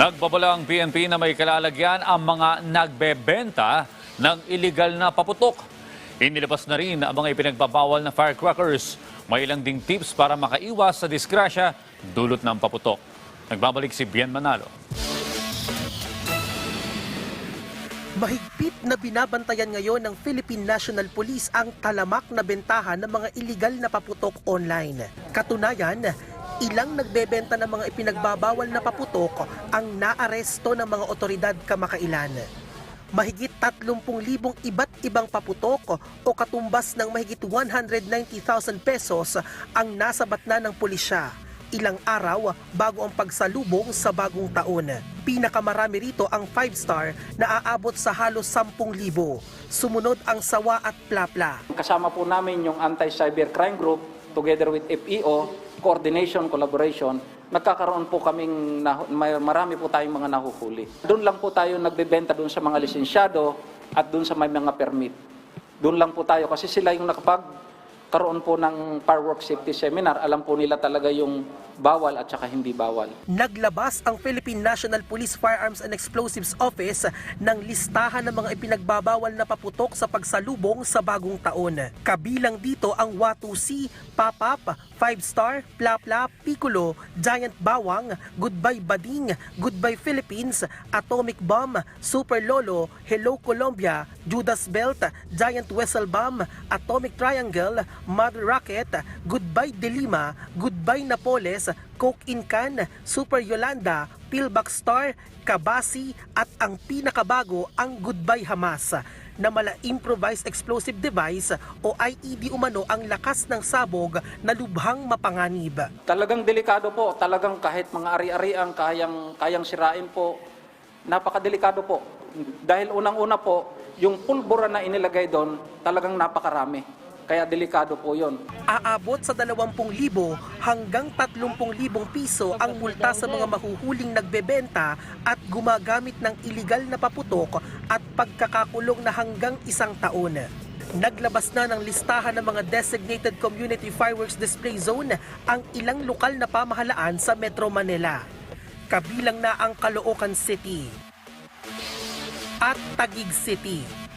Nagbabala ang PNP na may kalalagyan ang mga nagbebenta ng illegal na paputok. Inilabas na rin ang mga ipinagbabawal na firecrackers. May ilang ding tips para makaiwas sa disgrasya dulot ng paputok. Nagbabalik si Bien Manalo. Mahigpit na binabantayan ngayon ng Philippine National Police ang talamak na bentahan ng mga illegal na paputok online. Katunayan, ilang nagbebenta ng mga ipinagbabawal na paputok ang naaresto ng mga otoridad kamakailan. Mahigit 30,000 iba't ibang paputok o katumbas ng mahigit 190,000 pesos ang nasabat na ng pulisya ilang araw bago ang pagsalubong sa bagong taon. Pinakamarami rito ang 5-star na aabot sa halos 10,000. Sumunod ang sawa at plapla. Kasama po namin yung Anti-Cybercrime Group together with FEO, coordination, collaboration. Nagkakaroon po kaming, marami po tayong mga nahuhuli. Doon lang po tayo nagbebenta doon sa mga lisensyado at doon sa may mga permit. Doon lang po tayo kasi sila yung nakapag karoon po ng firework safety seminar, alam po nila talaga yung bawal at saka hindi bawal. Naglabas ang Philippine National Police Firearms and Explosives Office ng listahan ng mga ipinagbabawal na paputok sa pagsalubong sa bagong taon. Kabilang dito ang Watusi, Papap, 5-Star, Plapla, Piccolo, Giant Bawang, Goodbye Bading, Goodbye Philippines, Atomic Bomb, Super Lolo, Hello Colombia, Judas Belt, Giant Whistle Bomb, Atomic Triangle, Mother Rocket, Goodbye Delima, Goodbye Napoles, Coke in Can, Super Yolanda, Pillbox Star, Kabasi at ang pinakabago ang Goodbye Hamas na mala improvised explosive device o IED umano ang lakas ng sabog na lubhang mapanganib. Talagang delikado po, talagang kahit mga ari-ariang kayang, kayang sirain po, napakadelikado po. Dahil unang-una po, yung pulbura na inilagay doon, talagang napakarami. Kaya delikado po yon. Aabot sa 20,000 hanggang 30,000 piso ang multa sa mga mahuhuling nagbebenta at gumagamit ng iligal na paputok at pagkakakulong na hanggang isang taon. Naglabas na ng listahan ng mga designated community fireworks display zone ang ilang lokal na pamahalaan sa Metro Manila. Kabilang na ang Caloocan City at Taguig City.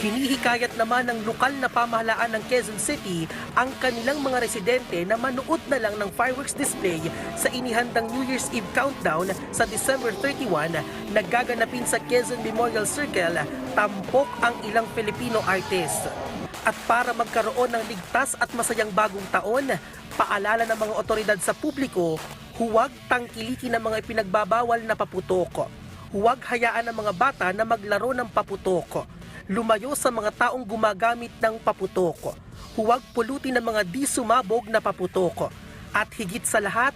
Hinihikayat naman ng lokal na pamahalaan ng Quezon City ang kanilang mga residente na manood na lang ng fireworks display sa inihandang New Year's Eve countdown sa December 31 na gaganapin sa Quezon Memorial Circle, tampok ang ilang Filipino artist. At para magkaroon ng ligtas at masayang bagong taon, paalala ng mga otoridad sa publiko, huwag tangkilikin ang mga ipinagbabawal na paputok. Huwag hayaan ang mga bata na maglaro ng paputok. Lumayo sa mga taong gumagamit ng paputok. Huwag pulutin ang mga di sumabog na paputok. At higit sa lahat,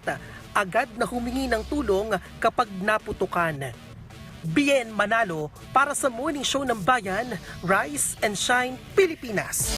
agad na humingi ng tulong kapag naputukan. Bien Manalo para sa Morning Show ng Bayan, Rise and Shine Pilipinas.